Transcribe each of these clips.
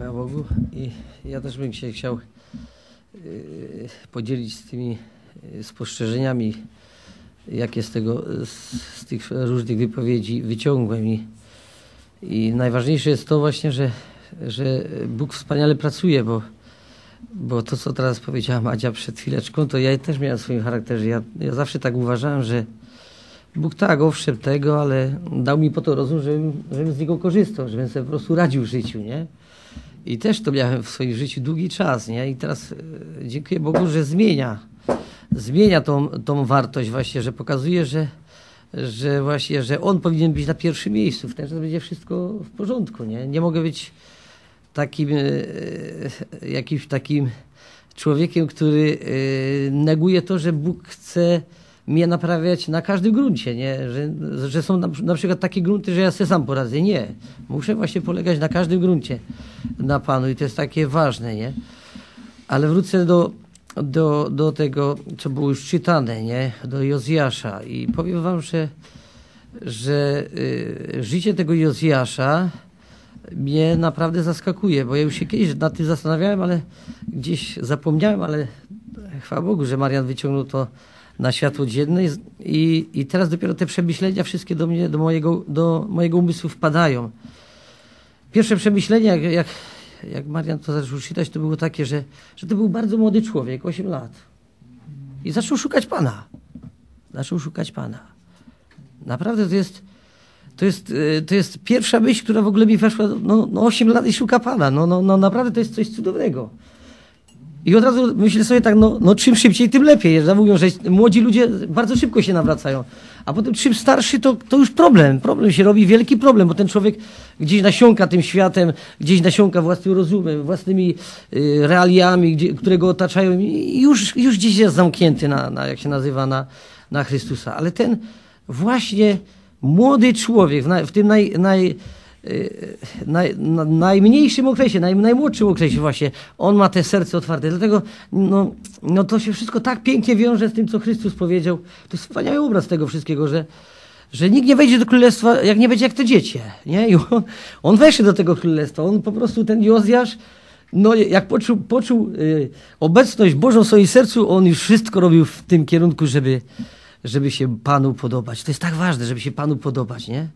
Chwała Bogu. I ja też bym się chciał y, podzielić z tymi y, spostrzeżeniami, jakie z tego, z, tych różnych wypowiedzi wyciągłem. I, I najważniejsze jest to właśnie, że, że Bóg wspaniale pracuje, bo, bo to, co teraz powiedziała Madzia przed chwileczką, to ja też miałem w swoim charakterze. Ja, ja zawsze tak uważałem, że Bóg tak, owszem tego, ale dał mi po to rozum, żebym, żebym z niego korzystał, żebym sobie po prostu radził w życiu, nie? I też to miałem w swoim życiu długi czas, nie? I teraz e, dziękuję Bogu, że zmienia. Zmienia tą, tą wartość właśnie, że pokazuje, że, że właśnie, że On powinien być na pierwszym miejscu. Wtedy będzie wszystko w porządku, nie? Nie mogę być takim, e, jakimś takim człowiekiem, który e, neguje to, że Bóg chce mnie naprawiać na każdym gruncie, nie? Że, że są na, na, przykład takie grunty, że ja sobie sam poradzę. Nie. Muszę właśnie polegać na każdym gruncie na Panu i to jest takie ważne, nie? Ale wrócę do, do, do tego, co było już czytane, nie? Do Jozjasza i powiem wam, że, że y, życie tego Jozjasza mnie naprawdę zaskakuje, bo ja już się kiedyś nad tym zastanawiałem, ale gdzieś zapomniałem, ale chwała Bogu, że Marian wyciągnął to na światło dzienne i, i teraz dopiero te przemyślenia wszystkie do mnie, do mojego, do mojego umysłu wpadają. Pierwsze przemyślenia, jak, jak, jak Marian to zaczął czytać, to było takie, że, że to był bardzo młody człowiek, 8 lat. I zaczął szukać Pana. Zaczął szukać Pana. Naprawdę to jest, to jest, to jest pierwsza myśl, która w ogóle mi weszła, no, no 8 lat i szuka Pana. No, no, no naprawdę to jest coś cudownego. I od razu myślę sobie tak, no, no czym szybciej, tym lepiej. Ja mówią, że młodzi ludzie bardzo szybko się nawracają. A potem czym starszy, to, to już problem. Problem się robi, wielki problem, bo ten człowiek gdzieś nasiąka tym światem, gdzieś nasiąka własnym rozumem, własnymi y, realiami, gdzie, które go otaczają i już, już gdzieś jest zamknięty na, na, jak się nazywa, na, na Chrystusa. Ale ten właśnie młody człowiek w tym naj, naj naj, na, najmniejszym okresie, naj, najmłodszym okresie właśnie, on ma te serce otwarte. Dlatego no, no to się wszystko tak pięknie wiąże z tym, co Chrystus powiedział. To jest wspaniały obraz tego wszystkiego, że, że nikt nie wejdzie do królestwa, jak nie będzie jak te dziecię. Nie? I on, on do tego królestwa. On po prostu, ten Jozjasz, no jak poczuł, poczuł y, obecność Bożą w swoim sercu, on już wszystko robił w tym kierunku, żeby, żeby się Panu podobać. To jest tak ważne, żeby się Panu podobać, nie?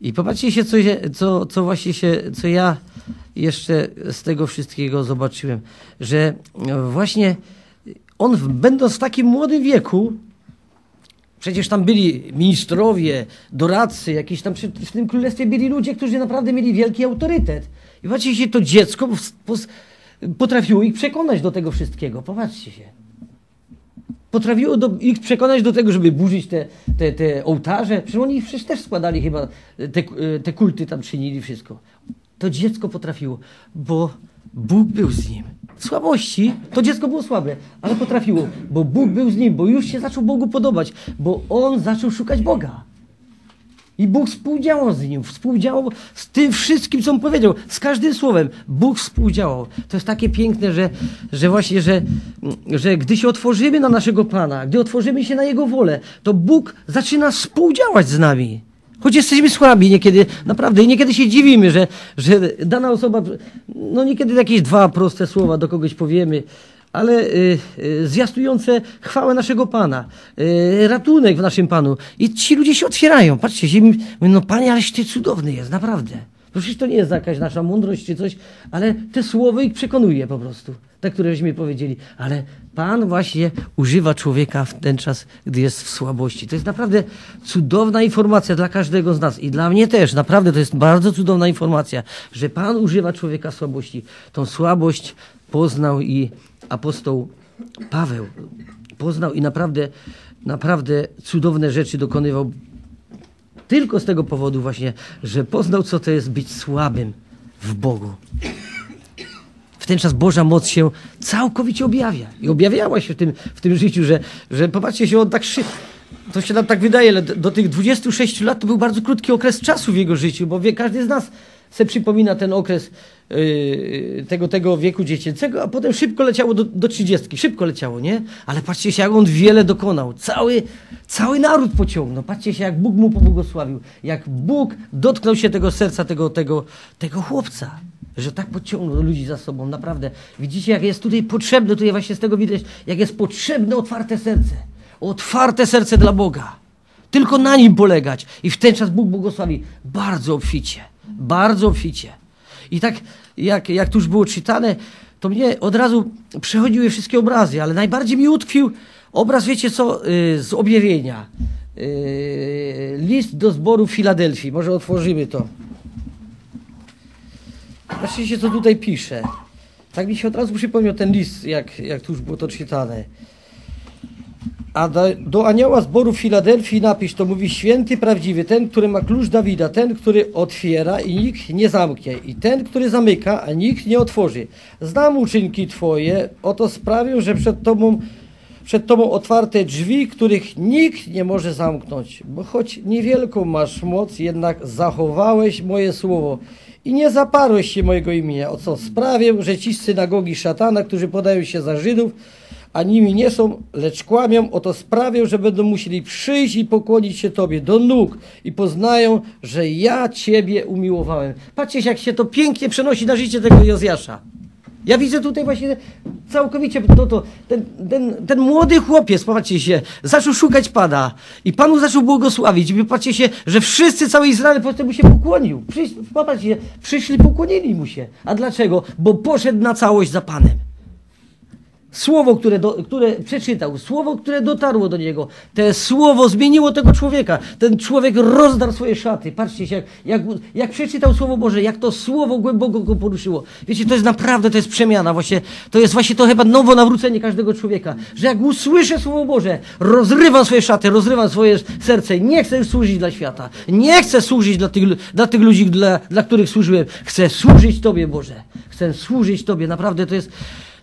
I popatrzcie się, co, co, co właśnie się, co ja jeszcze z tego wszystkiego zobaczyłem, że właśnie on będąc w takim młodym wieku, przecież tam byli ministrowie, doradcy, jakieś tam w tym królestwie byli ludzie, którzy naprawdę mieli wielki autorytet. I patrzcie się, to dziecko potrafiło ich przekonać do tego wszystkiego. Popatrzcie się potrafiło do, ich przekonać do tego, żeby burzyć te, te, te ołtarze. Przecież oni przecież też składali chyba, te, te kulty tam czynili, wszystko. To dziecko potrafiło, bo Bóg był z nim. W słabości to dziecko było słabe, ale potrafiło, bo Bóg był z nim, bo już się zaczął Bogu podobać, bo on zaczął szukać Boga. I Bóg współdziałał z nim, współdziałał z tym wszystkim, co powiedział, z każdym słowem. Bóg współdziałał. To jest takie piękne, że, że właśnie, że, że gdy się otworzymy na naszego Pana, gdy otworzymy się na Jego wolę, to Bóg zaczyna współdziałać z nami. Choć jesteśmy słabi niekiedy, naprawdę, i niekiedy się dziwimy, że, że dana osoba, no niekiedy jakieś dwa proste słowa do kogoś powiemy, ale y, y, zwiastujące chwałę naszego Pana, y, ratunek w naszym Panu. I ci ludzie się otwierają. Patrzcie, się no Panie, aleś Ty cudowny jest, naprawdę. Przecież to nie jest jakaś nasza mądrość czy coś, ale te słowo ich przekonuje po prostu, te, które żeśmy powiedzieli. Ale Pan właśnie używa człowieka w ten czas, gdy jest w słabości. To jest naprawdę cudowna informacja dla każdego z nas i dla mnie też. Naprawdę to jest bardzo cudowna informacja, że Pan używa człowieka w słabości. Tą słabość poznał i apostoł Paweł poznał i naprawdę, naprawdę cudowne rzeczy dokonywał tylko z tego powodu właśnie, że poznał, co to jest być słabym w Bogu. W ten czas Boża moc się całkowicie objawia. I objawiała się w tym, w tym życiu, że, że popatrzcie się, on tak szybko to się nam tak wydaje, ale do tych 26 lat to był bardzo krótki okres czasu w jego życiu, bo wie, każdy z nas se przypomina ten okres tego, tego wieku dziecięcego, a potem szybko leciało do, do 30. Szybko leciało, nie? Ale patrzcie się, jak on wiele dokonał. Cały, cały naród pociągnął. Patrzcie się, jak Bóg mu pobłogosławił. Jak Bóg dotknął się tego serca tego, tego, tego chłopca. że tak pociągnął ludzi za sobą, naprawdę. Widzicie, jak jest tutaj potrzebne, tutaj właśnie z tego widać, jak jest potrzebne otwarte serce. Otwarte serce dla Boga. Tylko na nim polegać. I w ten czas Bóg błogosławi bardzo obficie. Bardzo obficie. I tak, jak, jak tu już było czytane, to mnie od razu przechodziły wszystkie obrazy, ale najbardziej mi utkwił obraz, wiecie co, yy, z objawienia. Yy, list do zboru w Filadelfii. Może otworzymy to. Patrzcie, co tutaj pisze. Tak mi się od razu przypomniał ten list, jak, jak tu już było to czytane. A do, do anioła zboru w Filadelfii napisz, to mówi święty, prawdziwy, ten, który ma klucz Dawida, ten, który otwiera i nikt nie zamknie, i ten, który zamyka, a nikt nie otworzy. Znam uczynki Twoje, oto sprawię, że przed Tobą, przed tobą otwarte drzwi, których nikt nie może zamknąć. Bo choć niewielką masz moc, jednak zachowałeś moje słowo i nie zaparłeś się mojego imienia, o co sprawię, że ci synagogi szatana, którzy podają się za Żydów, a nimi nie są, lecz kłamią, oto sprawię, że będą musieli przyjść i pokłonić się Tobie do nóg i poznają, że ja Ciebie umiłowałem. Patrzcie, jak się to pięknie przenosi na życie tego Jozjasza. Ja widzę tutaj właśnie całkowicie to, to, ten, ten, ten młody chłopiec, popatrzcie się, zaczął szukać Pana i Panu zaczął błogosławić. I patrzcie się, że wszyscy, cały Izrael potem mu się pokłonił. Przysz, popatrzcie, przyszli, pokłonili mu się. A dlaczego? Bo poszedł na całość za Panem. Słowo, które, do, które przeczytał, słowo, które dotarło do niego, te słowo zmieniło tego człowieka. Ten człowiek rozdarł swoje szaty. Patrzcie się, jak, jak, jak przeczytał Słowo Boże, jak to słowo głęboko go poruszyło. Wiecie, to jest naprawdę, to jest przemiana. Właśnie, to jest właśnie to chyba nowo nawrócenie każdego człowieka. Że jak usłyszę Słowo Boże, rozrywam swoje szaty, rozrywam swoje serce. Nie chcę już służyć dla świata. Nie chcę służyć dla tych, dla tych ludzi, dla, dla których służyłem. Chcę służyć Tobie, Boże. Chcę służyć Tobie. Naprawdę to jest,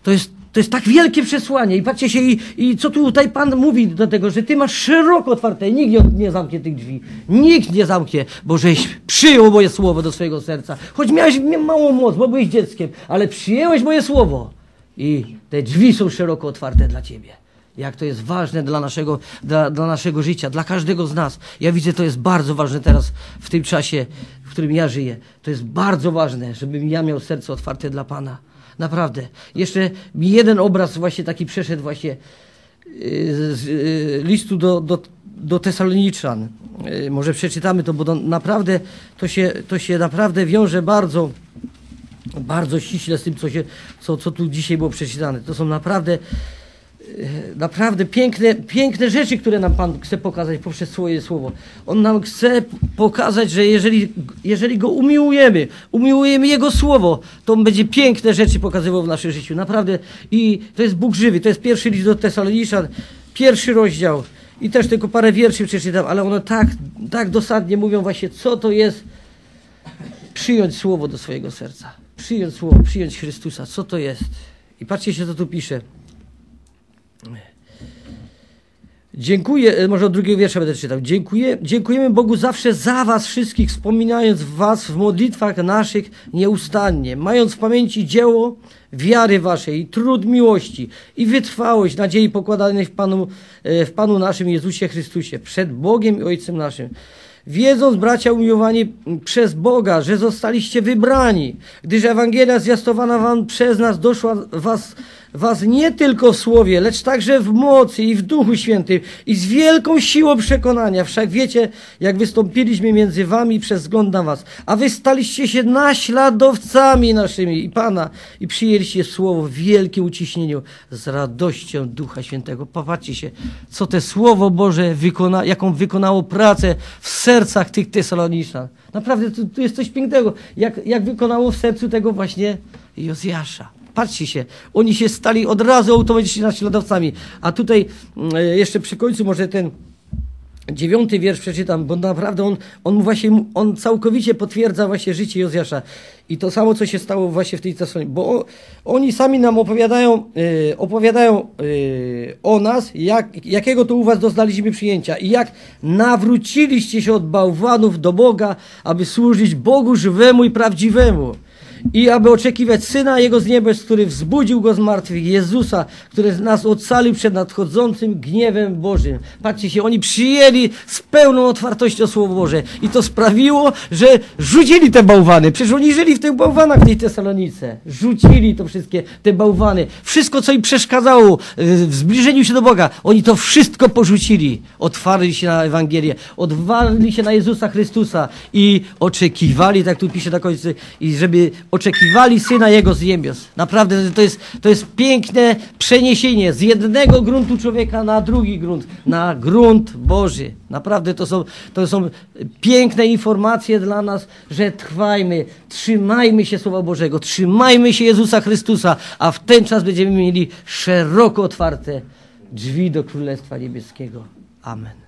to jest to jest tak wielkie przesłanie. I patrzcie się, i, i co tutaj Pan mówi do tego, że Ty masz szeroko otwarte, nikt nie, nie zamknie tych drzwi. Nikt nie zamknie, bo żeś przyjął moje słowo do swojego serca. Choć miałeś małą moc, bo byłeś dzieckiem, ale przyjęłeś moje słowo. I te drzwi są szeroko otwarte dla Ciebie. Jak to jest ważne dla naszego, dla, dla naszego życia, dla każdego z nas. Ja widzę, to jest bardzo ważne teraz, w tym czasie, w którym ja żyję. To jest bardzo ważne, żebym ja miał serce otwarte dla Pana. Naprawdę. Jeszcze mi jeden obraz właśnie taki przeszedł właśnie y, z y, listu do, do, do Tesaloniczan. Y, może przeczytamy to, bo to naprawdę to się, to się naprawdę wiąże bardzo, bardzo ściśle z tym, co, się, co, co tu dzisiaj było przeczytane. To są naprawdę naprawdę piękne, piękne rzeczy, które nam Pan chce pokazać poprzez swoje słowo. On nam chce pokazać, że jeżeli, jeżeli Go umiłujemy, umiłujemy Jego słowo, to On będzie piękne rzeczy pokazywał w naszym życiu. Naprawdę. I to jest Bóg żywy. To jest pierwszy list do Tesaloniczan, pierwszy rozdział. I też tylko parę wierszy przeczytam, ale one tak, tak dosadnie mówią właśnie, co to jest przyjąć słowo do swojego serca. Przyjąć słowo, przyjąć Chrystusa. Co to jest? I patrzcie się, co tu pisze. Dziękuję, e, może od drugiego wiersza będę czytał. Dziękuję, dziękujemy Bogu zawsze za was wszystkich, wspominając was w modlitwach naszych nieustannie, mając w pamięci dzieło wiary waszej trud miłości i wytrwałość nadziei pokładanej w Panu, e, w Panu naszym Jezusie Chrystusie, przed Bogiem i Ojcem naszym. Wiedząc, bracia umiłowani przez Boga, że zostaliście wybrani, gdyż Ewangelia zwiastowana wam przez nas doszła was was nie tylko w słowie, lecz także w mocy i w duchu świętym i z wielką siłą przekonania. Wszak wiecie, jak wystąpiliśmy między wami przez wzgląd na was, a wy staliście się naśladowcami naszymi i Pana i przyjęliście słowo w wielkim uciśnieniu z radością Ducha Świętego. Popatrzcie się, co te Słowo Boże wykona, jaką wykonało pracę w sercach tych Tesaloniczan. Naprawdę, tu, tu jest coś pięknego, jak, jak wykonało w sercu tego właśnie Jozjasza. Patrzcie się, oni się stali od razu automatycznie naśladowcami. A tutaj mm, e, jeszcze przy końcu może ten dziewiąty wiersz przeczytam, bo naprawdę on, on właśnie, on całkowicie potwierdza właśnie życie Jozjasza. I to samo, co się stało właśnie w tej Tesalonii. Bo oni sami nam opowiadają, yy, opowiadają yy, o nas, jak, jakiego to u was doznaliśmy przyjęcia i jak nawróciliście się od bałwanów do Boga, aby służyć Bogu żywemu i prawdziwemu i aby oczekiwać Syna Jego z niebes, który wzbudził Go z martwych, Jezusa, który nas ocalił przed nadchodzącym gniewem Bożym. Patrzcie się, oni przyjęli z pełną otwartością Słowo Boże i to sprawiło, że rzucili te bałwany. Przecież oni żyli w tych bałwanach w tej Tesalonice. Rzucili to wszystkie, te bałwany. Wszystko, co im przeszkadzało y, w zbliżeniu się do Boga, oni to wszystko porzucili. Otwarli się na Ewangelię, otwarli się na Jezusa Chrystusa i oczekiwali, tak tu pisze na końcu, i żeby oczekiwali Syna Jego z niebios. Naprawdę to jest, to jest piękne przeniesienie z jednego gruntu człowieka na drugi grunt, na grunt Boży. Naprawdę to są, to są piękne informacje dla nas, że trwajmy, trzymajmy się Słowa Bożego, trzymajmy się Jezusa Chrystusa, a w ten czas będziemy mieli szeroko otwarte drzwi do Królestwa Niebieskiego. Amen.